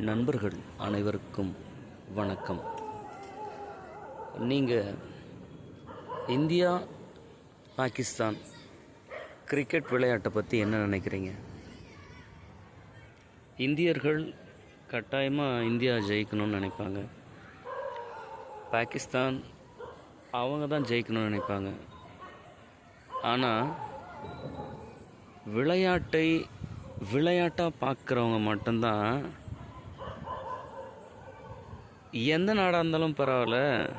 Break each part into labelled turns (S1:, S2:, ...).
S1: நண்பர்கள் அனைவருக்கும் வணக்கம். நீங்கள் இந்தியா பாகிஸ்தான் கிரிக்கெட் விளையாட்டை பற்றி என்ன நினைக்கிறீங்க? இந்தியர்கள் கட்டாயமாக இந்தியா ஜெயிக்கணும்னு நினைப்பாங்க. பாகிஸ்தான் அவங்க தான் ஜெயிக்கணும்னு நினைப்பாங்க. ஆனால் விளையாட்டை விளையாட்டாக பார்க்குறவங்க மட்டும்தான் எந்த நாடாக இருந்தாலும் பரவாயில்ல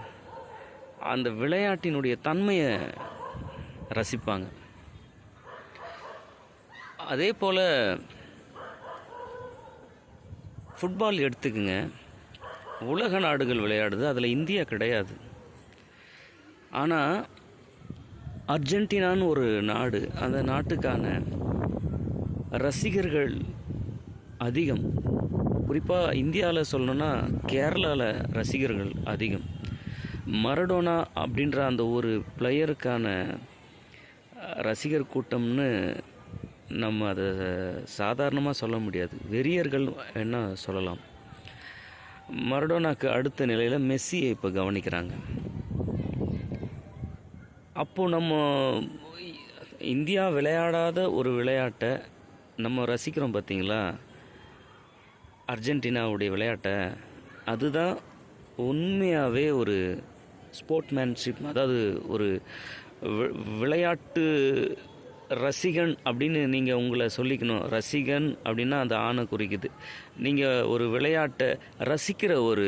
S1: அந்த விளையாட்டினுடைய தன்மையை ரசிப்பாங்க. அதே போல் ஃபுட்பால் எடுத்துக்குங்க. உலக நாடுகள் விளையாடுது அதில் இந்தியா கிடையாது. ஆனால் அர்ஜென்டினான்னு ஒரு நாடு அந்த நாட்டுக்கான ரசிகர்கள் அதிகம். குறிப்பாக இந்தியாவில் சொல்லணுன்னா கேரளாவில் ரசிகர்கள் அதிகம். மரடோனா அப்படின்ற அந்த ஒரு பிளேயருக்கான ரசிகர் கூட்டம்னு நம்ம அதை சாதாரணமாக சொல்ல முடியாது. வெறியர்கள் என்ன சொல்லலாம். மரடோனாக்கு அடுத்த நிலையில் மெஸ்ஸியை இப்போ கவனிக்கிறாங்க. அப்போது நம்ம இந்தியா விளையாடாத ஒரு விளையாட்டை நம்ம ரசிக்கிறோம் பார்த்தீங்களா அர்ஜென்டினாவுடைய விளையாட்டை அதுதான் உண்மையாகவே ஒரு ஸ்போர்ட்மேன்ஷிப் அதாவது ஒரு விளையாட்டு ரசிகன் அப்படின்னு நீங்கள் உங்களை சொல்லிக்கணும். ரசிகன் அப்படின்னா அந்த ஆணை குறிக்குது. நீங்கள் ஒரு விளையாட்டை ரசிக்கிற ஒரு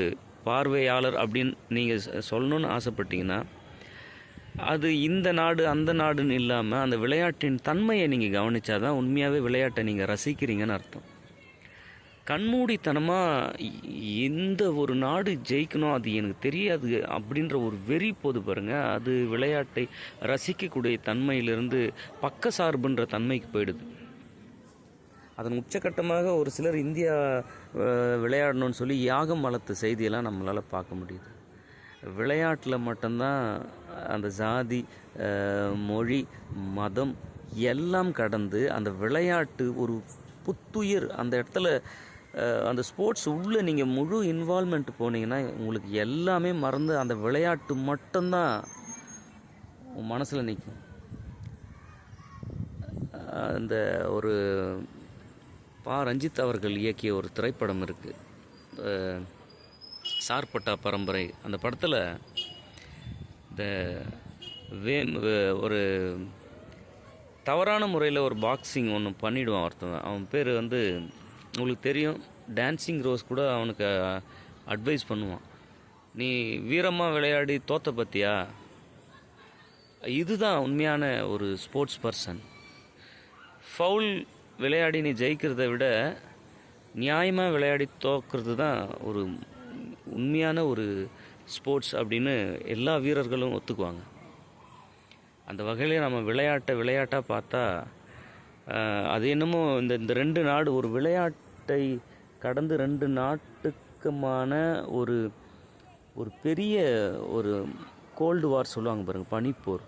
S1: பார்வையாளர் அப்படின்னு நீங்கள் சொல்லணும்னு ஆசைப்பட்டீங்கன்னா அது இந்த நாடு அந்த நாடுன்னு இல்லாமல் அந்த விளையாட்டின் தன்மையை நீங்கள் கவனிச்சாதான் உண்மையாகவே விளையாட்டை நீங்கள் ரசிக்கிறீங்கன்னு அர்த்தம். கண்மூடித்தனமாக எந்த ஒரு நாடு ஜெயிக்கணும் அது எனக்கு தெரியாது அப்படின்ற ஒரு வெறி போது பாருங்கள் அது விளையாட்டை ரசிக்கக்கூடிய தன்மையிலிருந்து பக்க சார்புன்ற தன்மைக்கு போயிடுது. அதன் உச்சக்கட்டமாக ஒரு சிலர் இந்தியா விளையாடணும்னு சொல்லி யாகம் வளர்த்த செய்தியெல்லாம் நம்மளால் பார்க்க முடியுது. விளையாட்டில் மட்டும்தான் அந்த ஜாதி மொழி மதம் எல்லாம் கடந்து அந்த விளையாட்டு ஒரு புத்துயிர். அந்த இடத்துல அந்த ஸ்போர்ட்ஸ் உள்ளே நீங்கள் முழு இன்வால்மெண்ட் போனீங்கன்னா உங்களுக்கு எல்லாமே மறந்து அந்த விளையாட்டு மட்டும்தான் உன் மனசில் நிற்கும் அந்த ஒரு பா ரஞ்சித் அவர்கள் இயக்கிய ஒரு திரைப்படம் இருக்குது சார்பட்டா பரம்பரை. அந்த படத்தில் இந்த வே ஒரு தவறான முறையில் ஒரு பாக்ஸிங் ஒன்று பண்ணிவிடுவான் ஒருத்தன். அவன் பேர் வந்து உங்களுக்கு தெரியும் டான்சிங் ரோஸ் கூட அவனுக்கு அட்வைஸ் பண்ணுவான். நீ வீரமாக விளையாடி தோத்த பத்தியா? இதுதான் உண்மையான ஒரு ஸ்போர்ட்ஸ் பர்சன் ஃபவுல் விளையாடி நீ ஜெயிக்கிறத விட நியாயமாக விளையாடி தோக்கிறது தான் ஒரு உண்மையான ஒரு ஸ்போர்ட்ஸ் அப்படின்னு எல்லா வீரர்களும் ஒத்துக்குவாங்க. அந்த வகையில் நம்ம விளையாட்டை விளையாட்டாக பார்த்தா அது என்னமோ இந்த இந்த ரெண்டு நாடு ஒரு விளையாட்டை கடந்து ரெண்டு நாட்டுக்குமான ஒரு ஒரு பெரிய ஒரு கோல்டு வார் சொல்லுவாங்க பாருங்கள் பனிப்போர்.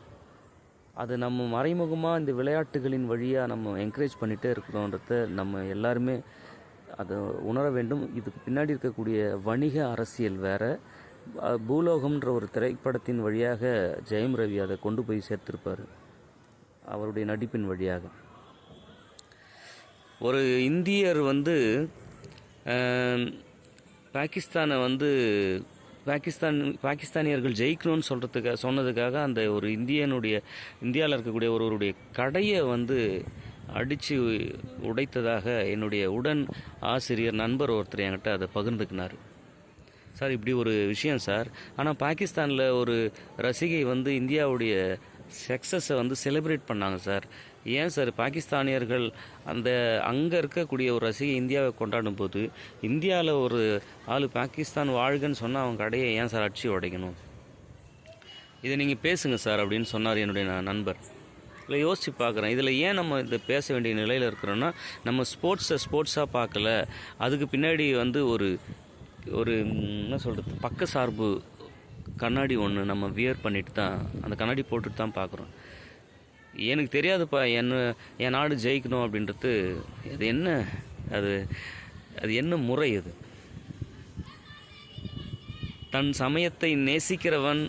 S1: அது நம்ம மறைமுகமாக இந்த விளையாட்டுகளின் வழியாக நம்ம என்கரேஜ் பண்ணிகிட்டே இருக்கிறோன்றத நம்ம எல்லாருமே அதை உணர வேண்டும். இதுக்கு பின்னாடி இருக்கக்கூடிய வணிக அரசியல் வேற. பூலோகம்ன்ற ஒரு திரைப்படத்தின் வழியாக ஜெயம் ரவி அதை கொண்டு போய் சேர்த்திருப்பார். அவருடைய நடிப்பின் வழியாக. ஒரு இந்தியர் வந்து பாகிஸ்தானை வந்து பாகிஸ்தான் பாகிஸ்தானியர்கள் ஜெயிக்கணும்னு சொல்கிறதுக்காக சொன்னதுக்காக அந்த ஒரு இந்தியனுடைய இந்தியாவில் இருக்கக்கூடிய ஒருவருடைய கடையை வந்து அடித்து உடைத்ததாக என்னுடைய உடன் ஆசிரியர் நண்பர் ஒருத்தர் என்கிட்ட அதை பகிர்ந்துக்கினார். சார் இப்படி ஒரு விஷயம் சார். ஆனால் பாகிஸ்தானில் ஒரு ரசிகை வந்து இந்தியாவுடைய சக்ஸஸை வந்து செலிப்ரேட் பண்ணாங்க சார் ஏன் சார் பாகிஸ்தானியர்கள் அந்த அங்கே இருக்கக்கூடிய ஒரு ரசிகை இந்தியாவை கொண்டாடும் போது இந்தியாவில் ஒரு ஆள் பாகிஸ்தான் வாழ்கன்னு சொன்னால் அவங்க கடையை ஏன் சார் அடிச்சு உடைக்கணும்? இதை நீங்கள் பேசுங்க சார் அப்படின்னு சொன்னார் என்னுடைய நண்பர். இல்லை யோசித்து பார்க்குறேன். இதில் ஏன் நம்ம இதை பேச வேண்டிய நிலையில் இருக்கிறோன்னா நம்ம ஸ்போர்ட்ஸை ஸ்போர்ட்ஸாக பார்க்கல. அதுக்கு பின்னாடி வந்து ஒரு ஒரு என்ன சொல்கிறது பக்க சார்பு கண்ணாடி ஒன்று நம்ம வியர் பண்ணிட்டு தான் அந்த கண்ணாடி போட்டுட்டு தான் பார்க்குறோம். எனக்கு தெரியாதுப்பா என்ன என் நாடு ஜெயிக்கணும் அப்படின்றது அது என்ன அது அது என்ன முறை அது தன் சமயத்தை நேசிக்கிறவன்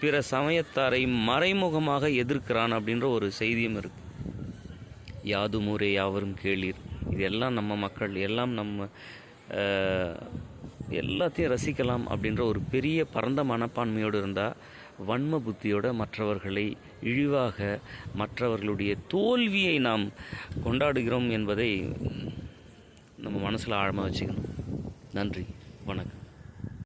S1: பிற சமயத்தாரை மறைமுகமாக எதிர்க்கிறான் அப்படின்ற ஒரு செய்தியும் இருக்கு. யாதும் ஊரே யாவரும் கேளீர். இது எல்லாம் நம்ம மக்கள் எல்லாம் நம்ம எல்லாத்தையும் ரசிக்கலாம் அப்படின்ற ஒரு பெரிய பரந்த மனப்பான்மையோடு இருந்தால் வன்ம புத்தியோட மற்றவர்களை இழிவாக மற்றவர்களுடைய தோல்வியை நாம் கொண்டாடுகிறோம் என்பதை நம்ம மனசில் ஆழமாக வச்சுக்கணும். நன்றி. வணக்கம்.